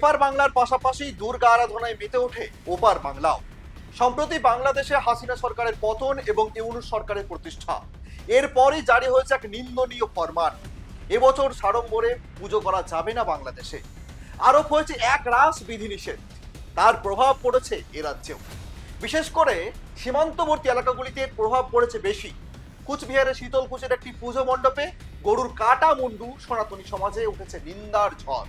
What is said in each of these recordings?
এপার বাংলার পাশাপাশি দুর্গা আরাধনায় মেতে ওঠে ওপার বাংলাও। সম্প্রতি বাংলাদেশে হাসিনা সরকারের পতন এবং ইউনুস সরকারের প্রতিষ্ঠা। এরপরই জারি হয়েছে এক নিন্দনীয় ফরমান। এবছর সাড়ম্বরে পুজো করা যাবে না বাংলাদেশে। আরোপ হয়েছে এক রাস বিধিনিষেধ। তার প্রভাব পড়েছে এ রাজ্যেও। বিশেষ করে সীমান্তবর্তী এলাকাগুলিতে প্রভাব পড়েছে বেশি। কুচবিহারের শীতলকুচের একটি পুজো মণ্ডপে গরুর কাটা মুন্ডু সনাতনী সমাজে উঠেছে নিন্দার ঝড়।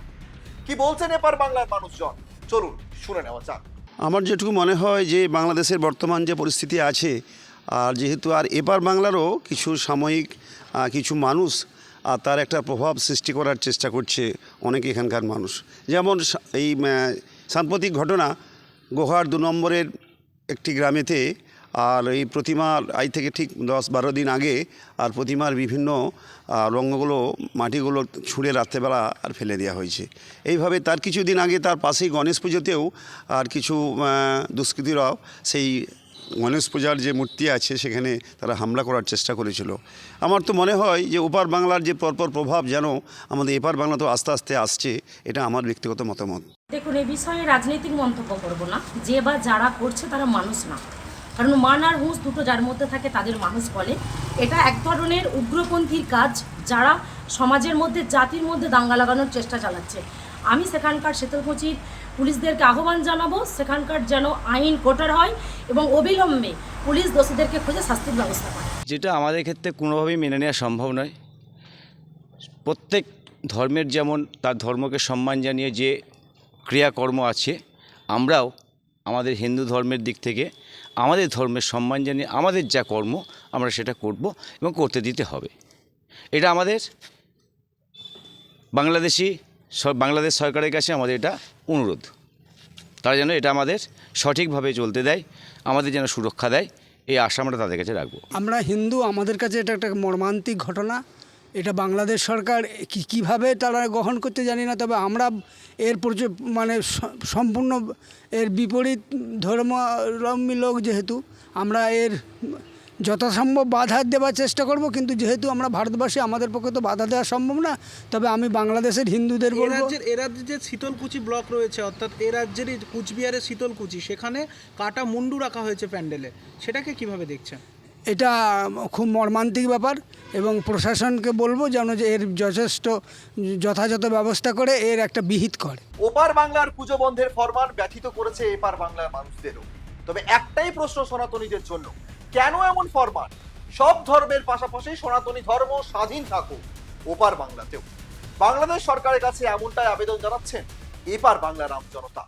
কি বলছেন এপার বাংলার মানুষজন? চলুন, শুনে নেওয়া যাক। আমার যেটুকু মনে হয় যে, বাংলাদেশের বর্তমান যে পরিস্থিতি আছে, আর যেহেতু আর এপার বাংলারও কিছু সাময়িক কিছু মানুষ আর তার একটা প্রভাব সৃষ্টি করার চেষ্টা করছে অনেক এখানকার মানুষ। যেমন এই সাম্প্রতিক ঘটনা গোহার দু নম্বরের একটি গ্রামেতে আর এই প্রতিমার আজ থেকে ঠিক দশ বারো দিন আগে আর প্রতিমার বিভিন্ন রঙগুলো মাটিগুলো ছুঁড়ে রাত্রেবেলা আর ফেলে দেওয়া হয়েছে। এইভাবে তার কিছুদিন আগে তার পাশেই গণেশ পুজোতেও আর কিছু দুষ্কৃতীরাও সেই গণেশ পূজার যে মূর্তি আছে সেখানে তারা হামলা করার চেষ্টা করেছিল। আমার তো মনে হয় যে ওপার বাংলার যে পরপর প্রভাব যেন আমাদের এপার বাংলা তো আস্তে আস্তে আসছে, এটা আমার ব্যক্তিগত মতামত। দেখুন এই বিষয়ে রাজনৈতিক মন্তব্য করব না। যে বা যারা করছে তারা মানুষ না। কারণ মান আর হুঁশ দুটো যার মধ্যে থাকে তাদের মানুষ বলে। এটা এক ধরনের উগ্রপন্থীর কাজ যারা সমাজের মধ্যে, জাতির মধ্যে দাঙ্গা লাগানোর চেষ্টা চালাচ্ছে। আমি সেখানকার শীতলকুচির পুলিশদেরকে আহ্বান জানাব, সেখানকার যেন আইন কোটার হয় এবং অবিলম্বে পুলিশ দোষীদেরকে খুঁজে শাস্তির ব্যবস্থা করে। যেটা আমাদের ক্ষেত্রে কোনোভাবেই মেনে নেওয়া সম্ভব নয়। প্রত্যেক ধর্মের যেমন তার ধর্মকে সম্মান জানিয়ে যে ক্রিয়াকর্ম আছে, আমরাও আমাদের হিন্দু ধর্মের দিক থেকে আমাদের ধর্মের সম্মান জানিয়ে আমাদের যা কর্ম আমরা সেটা করব এবং করতে দিতে হবে। এটা আমাদের বাংলাদেশি বাংলাদেশ সরকারের কাছে আমাদের এটা অনুরোধ। তারা যেন এটা আমাদের সঠিকভাবে চলতে দেয়, আমাদের যেন সুরক্ষা দেয়, এই আশা আমরা তাদের কাছে রাখব। আমরা হিন্দু, আমাদের কাছে এটা একটা মর্মান্তিক ঘটনা। এটা বাংলাদেশ সরকার কি কীভাবে তারা গ্রহণ করতে জানি না তবে আমরা এর মানে সম্পূর্ণ এর বিপরীত ধর্মলম্বী লোক যেহেতু আমরা এর যথাসম্ভব বাধা দেওয়ার চেষ্টা করব কিন্তু যেহেতু আমরা ভারতবাসী আমাদের পক্ষে তো বাধা দেওয়া সম্ভব না তবে আমি বাংলাদেশের হিন্দুদের বলব রাজ্যের এ রাজ্যে যে শীতলকুচি ব্লক রয়েছে অর্থাৎ এ রাজ্যেরই কুচবিহারের শীতলকুচি সেখানে কাটা মুন্ডু রাখা হয়েছে প্যান্ডেলে সেটাকে কীভাবে দেখছেন? এটা খুব মর্মান্তিক ব্যাপার এবং প্রশাসনকে বলব যেন যে এর যথেষ্ট যথাযথ ব্যবস্থা করে এর একটা বিহিত করে। ওপার বাংলার পুজো বন্ধের ফরমান ব্যথিত করেছে এপার বাংলার মানুষদেরও। তবে একটাই প্রশ্ন সনাতনীদের জন্য, কেন এমন ফরমান? সব ধর্মের পাশাপাশি সনাতনী ধর্ম স্বাধীন থাকুক ওপার বাংলাতেও। বাংলাদেশ সরকারের কাছে এমনটাই আবেদন জানাচ্ছেন এপার বাংলার আম জনতা